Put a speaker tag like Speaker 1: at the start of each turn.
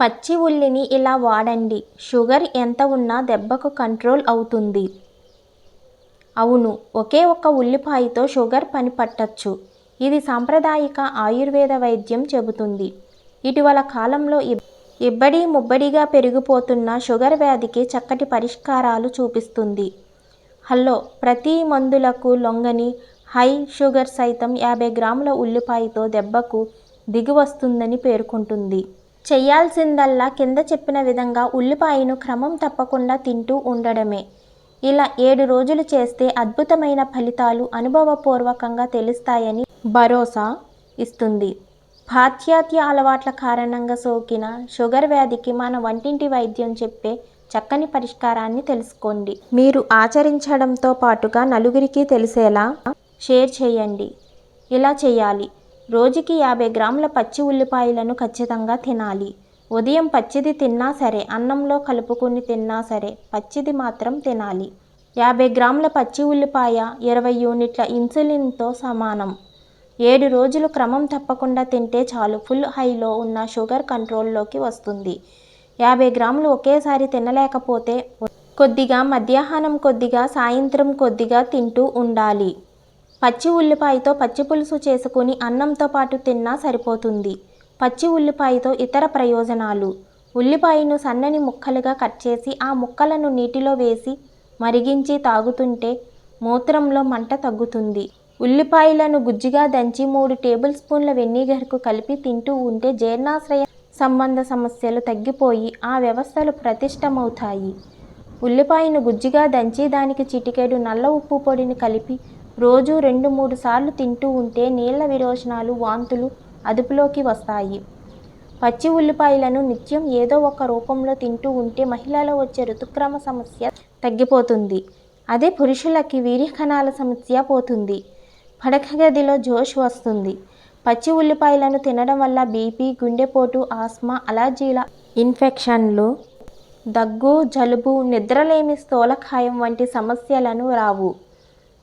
Speaker 1: పచ్చి ఉల్లిని ఇలా వాడండి. షుగర్ ఎంత ఉన్నా దెబ్బకు కంట్రోల్ అవుతుంది. అవును ఒకే ఒక్క ఉల్లిపాయతో షుగర్ పని పట్టచ్చు. ఇది సాంప్రదాయిక ఆయుర్వేద వైద్యం చెబుతుంది. ఇటీవల కాలంలో ఇబ్- ఇబ్బడి ముబ్బడిగా పెరిగిపోతున్న షుగర్ వ్యాధికి చక్కటి పరిష్కారాలు చూపిస్తుంది. హలో ప్రతి మందులకు లొంగని హై షుగర్ సైతం యాభై గ్రాముల ఉల్లిపాయతో దెబ్బకు దిగివస్తుందని పేర్కొంటుంది. చేయాల్సిందల్లా కింద చెప్పిన విధంగా ఉల్లిపాయను క్రమం తప్పకుండా తింటూ ఉండడమే. ఇలా ఏడు రోజులు చేస్తే అద్భుతమైన ఫలితాలు అనుభవపూర్వకంగా తెలుస్తాయని భరోసా ఇస్తుంది. పాశ్చాత్య అలవాట్ల కారణంగా సోకిన షుగర్ వ్యాధికి మన వంటింటి వైద్యం చెప్పే చక్కని పరిష్కారాన్ని తెలుసుకోండి. మీరు ఆచరించడంతో పాటుగా నలుగురికి తెలిసేలా షేర్ చేయండి. ఇలా చేయాలి. రోజుకి యాభై గ్రాముల పచ్చి ఉల్లిపాయలను ఖచ్చితంగా తినాలి. ఉదయం పచ్చిది తిన్నా సరే అన్నంలో కలుపుకుని తిన్నా సరే పచ్చిది మాత్రం తినాలి. యాభై గ్రాముల పచ్చి ఉల్లిపాయ ఇరవై యూనిట్ల ఇన్సులిన్తో సమానం. ఏడు రోజులు క్రమం తప్పకుండా తింటే చాలు ఫుల్ హైలో ఉన్న షుగర్ కంట్రోల్లోకి వస్తుంది. యాభై గ్రాములు ఒకేసారి తినలేకపోతే కొద్దిగా మధ్యాహ్నం కొద్దిగా సాయంత్రం కొద్దిగా తింటూ ఉండాలి. పచ్చి ఉల్లిపాయతో పచ్చి పులుసు చేసుకుని అన్నంతో పాటు తిన్నా సరిపోతుంది. పచ్చి ఉల్లిపాయతో ఇతర ప్రయోజనాలు. ఉల్లిపాయను సన్నని ముక్కలుగా కట్ చేసి ఆ ముక్కలను నీటిలో వేసి మరిగించి తాగుతుంటే మూత్రంలో మంట తగ్గుతుంది. ఉల్లిపాయలను గుజ్జుగా దంచి మూడు టేబుల్ స్పూన్ల వెన్నీగర్కు కలిపి తింటూ ఉంటే జీర్ణాశ్రయ సంబంధ సమస్యలు తగ్గిపోయి ఆ వ్యవస్థలు ప్రతిష్టమవుతాయి. ఉల్లిపాయను గుజ్జుగా దంచి దానికి చిటికెడు నల్ల ఉప్పు పొడిని కలిపి రోజు రెండు మూడు సార్లు తింటూ ఉంటే నీళ్ళ విరోచనాలు వాంతులు అదుపులోకి వస్తాయి. పచ్చి ఉల్లిపాయలను నిత్యం ఏదో ఒక రూపంలో తింటూ ఉంటే మహిళలో వచ్చే ఋతుక్రమ సమస్య తగ్గిపోతుంది. అదే పురుషులకి వీర్యకణాల సమస్య పోతుంది. పడక గదిలో జోష్ వస్తుంది. పచ్చి ఉల్లిపాయలను తినడం వల్ల బీపీ గుండెపోటు ఆస్మా అలర్జీల ఇన్ఫెక్షన్లు దగ్గు జలుబు నిద్రలేమి స్థూలకాయం వంటి సమస్యలను రావు.